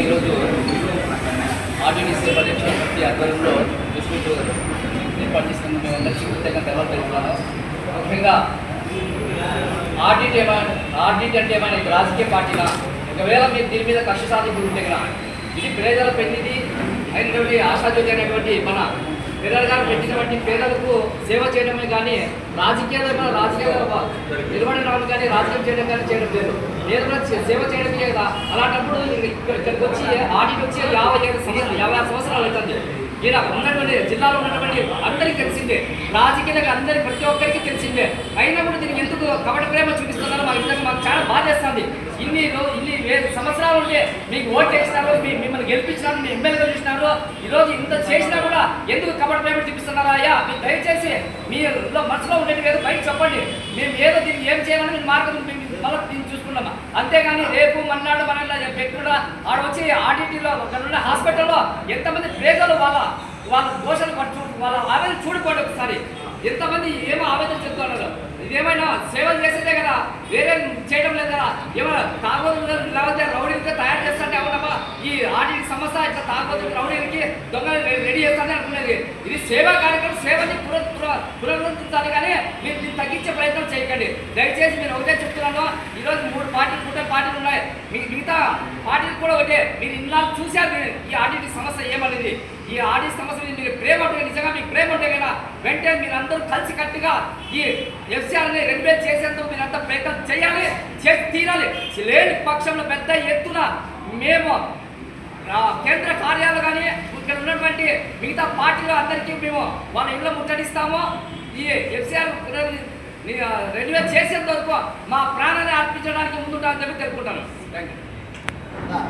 ఈరోజు ఆర్టీడీ బడ్జెట్ ప్రతి ఆధ్వర్యంలో చూసుకుంటూ ఏర్పాటు చేసిన మేమందరికీ కృతజ్ఞత తెలుపుతున్నాను ముఖ్యంగా ఆర్టీటీ ఏమైనా ఆర్డీటీ అంటే ఏమైనా రాజకీయ పార్టీనా ఒకవేళ మీరు దీని మీద కష్ట సాధింపు ఉంటే ఇది ప్రజల పెళ్ళిది అయినటువంటి ఆశాజ్యోతి అనేటువంటి మన పేదల గారు పెట్టినటువంటి పేదలకు సేవ చేయడమే కానీ రాజకీయాలు ఏమైనా రాజకీయాలు నిలబడిన కానీ రాజకీయం చేయడం కానీ చేయడం లేదు. లేదు సేవ చేయడమే కదా. అలాంటప్పుడు ఇక్కడికి వచ్చి ఆడికి వచ్చి యాభై ఐదు సంవత్సరాలు యాభై ఆరు సంవత్సరాలు అవుతుంది. ఈయన ఉన్నటువంటి జిల్లాలో ఉన్నటువంటి అందరికీ తెలిసిందే. రాజకీయాలకు అందరి ప్రతి ఒక్కరికి తెలిసిందే. అయినా కూడా దీనికి ఎందుకు కపట ప్రేమ చూపిస్తున్నారో మాకు నిజంగా మాకు చాలా బాధేస్తుంది. ఇన్ని రో- ఉంటే మీకు ఓట్ చేసినారు మీ మిమ్మల్ని గెలిపించినారు మీ ఎమ్మెల్యేగా చూసినారు ఈరోజు ఇంత చేసినా కూడా ఎందుకు కబడ్ పేమెంట్ చూపిస్తున్నారా అయ్యా? మీరు దయచేసి మీ మనసులో ఉండేది ఏదో బయట చెప్పండి. మేము ఏదో దీన్ని ఏం చేయాలని మేము మార్గం మేము మళ్ళీ దీన్ని చూసుకున్నామా అంతేగాని రేపు మన్నాడు మన పెట్టుకుండా ఆడ వచ్చి ఆర్టీటీలో అక్కడ హాస్పిటల్లో ఎంతమంది పేదలు వాళ్ళ వాళ్ళ దోషాలు పట్టు వాళ్ళ ఆవేదన చూడుకోండి ఒకసారి. ఎంతమంది ఏమో ఆవేదన చెప్తున్నారు. ఇదేమైనా సేవలు చేసేదే కదా వేరే చేయడం లేదు? కదా ఏమైనా తాగోదు లేకపోతే రౌడీలతో ఆడికి సమస్య ఇట్లా తాగోదు రౌడీలకి దొంగ రెడీ చేస్తానని అనుకునేది. ఇది సేవా కార్యక్రమం సేవని పుర పుర- పునరుద్ధరించాలి కానీ మీరు దీన్ని తగ్గించే ప్రయత్నం చేయకండి. దయచేసి మీరు ఒకటే చెప్తున్నాను. ఈరోజు మూడు పార్టీలు కూడా పార్టీలు ఉన్నాయి. మీ మిగతా పార్టీలు కూడా ఒకటే. మీరు ఇన్నాళ్ళు చూశారు ఈ ఆడిట్ సమస్య ఏమనేది. ఈ ఆడిట్ సమస్య మీద మీరు ప్రేమ ఉంటే నిజంగా మీకు ప్రేమ ఉంటే కదా. వెంటనే మీరు అందరూ కలిసి కట్టుగా ఈ ఎఫ్సీఆర్ని రెగ్యులేట్ చేసేందుకు మీరు అంతా ప్రయత్నం చేయాలి చేసి తీరాలి. లేని పక్షంలో పెద్ద ఎత్తున మేము కేంద్ర కార్యాలయాలు కానీ ఇక్కడ ఉన్నటువంటి మిగతా పార్టీలు అందరికీ మేము వాళ్ళ ఇళ్ళ ముట్టడిస్తాము. ఈ ఎఫ్సిఆర్ రెన్యువల్ చేసేంత వరకు మా ప్రాణాన్ని అర్పించడానికి ముందుంటామని చెప్పి తెలుపుకుంటాను. Thank you